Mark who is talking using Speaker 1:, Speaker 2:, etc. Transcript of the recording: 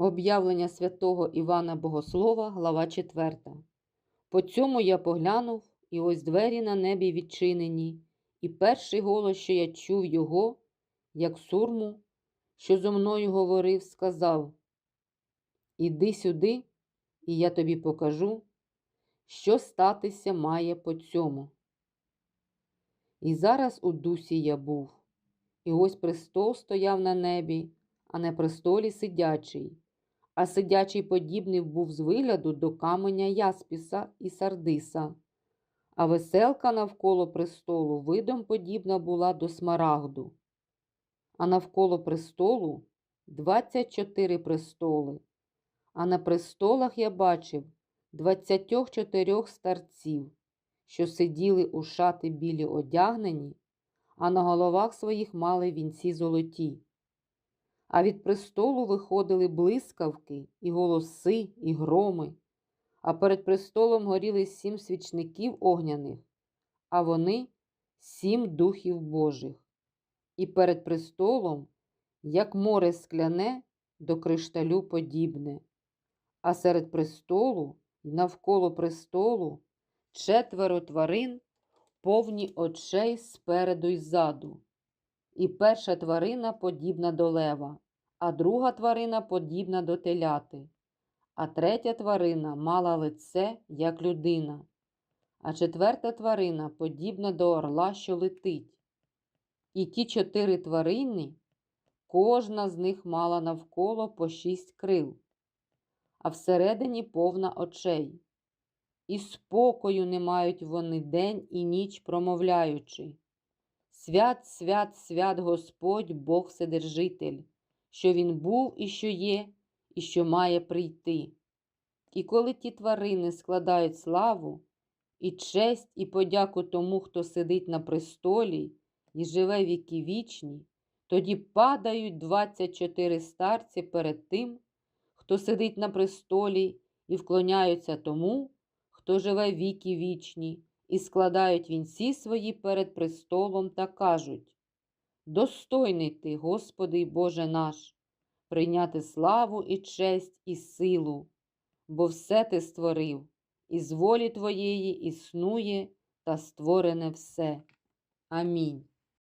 Speaker 1: Об'явлення святого Івана Богослова, глава 4. По цьому я поглянув, і ось двері на небі відчинені, і перший голос, що я чув його, як сурму, що зо мною говорив, сказав: Іди сюди, і я тобі покажу, що статися має по цьому. І зараз у дусі я був, і ось престол стояв на небі, а на престолі сидячий, а сидячий подібний був з вигляду до каменя яспіса і сардиса, а веселка навколо престолу видом подібна була до смарагду, а навколо престолу двадцять чотири престоли, а на престолах я бачив двадцятьох чотирьох старців, що сиділи у шати білі одягнені, а на головах своїх мали вінці золоті. А від престолу виходили блискавки, і голоси, і громи, а перед престолом горіли сім свічників огняних, а вони сім духів Божих. І перед престолом, як море скляне, до кришталю подібне, а серед престолу й навколо престолу четверо тварин, повні очей спереду й ззаду. І перша тварина подібна до лева, а друга тварина подібна до теляти, а третя тварина мала лице, як людина, а четверта тварина подібна до орла, що летить. І ті чотири тварини, кожна з них мала навколо по шість крил, а всередині повна очей. І спокою не мають вони день і ніч промовляючи. Свят, свят, свят Господь Бог Вседержитель, що Він був і що є, і що має прийти. І коли ті тварини складають славу, і честь, і подяку тому, хто сидить на престолі і живе віки вічні, тоді падають двадцять чотири старці перед тим, хто сидить на престолі, і вклоняються тому, хто живе віки вічні і складають вінці свої перед престолом та кажуть: Достойний ти, Господи Боже наш, прийняти славу і честь і силу, бо все ти створив, і з волі Твоєї існує та створене все. Амінь.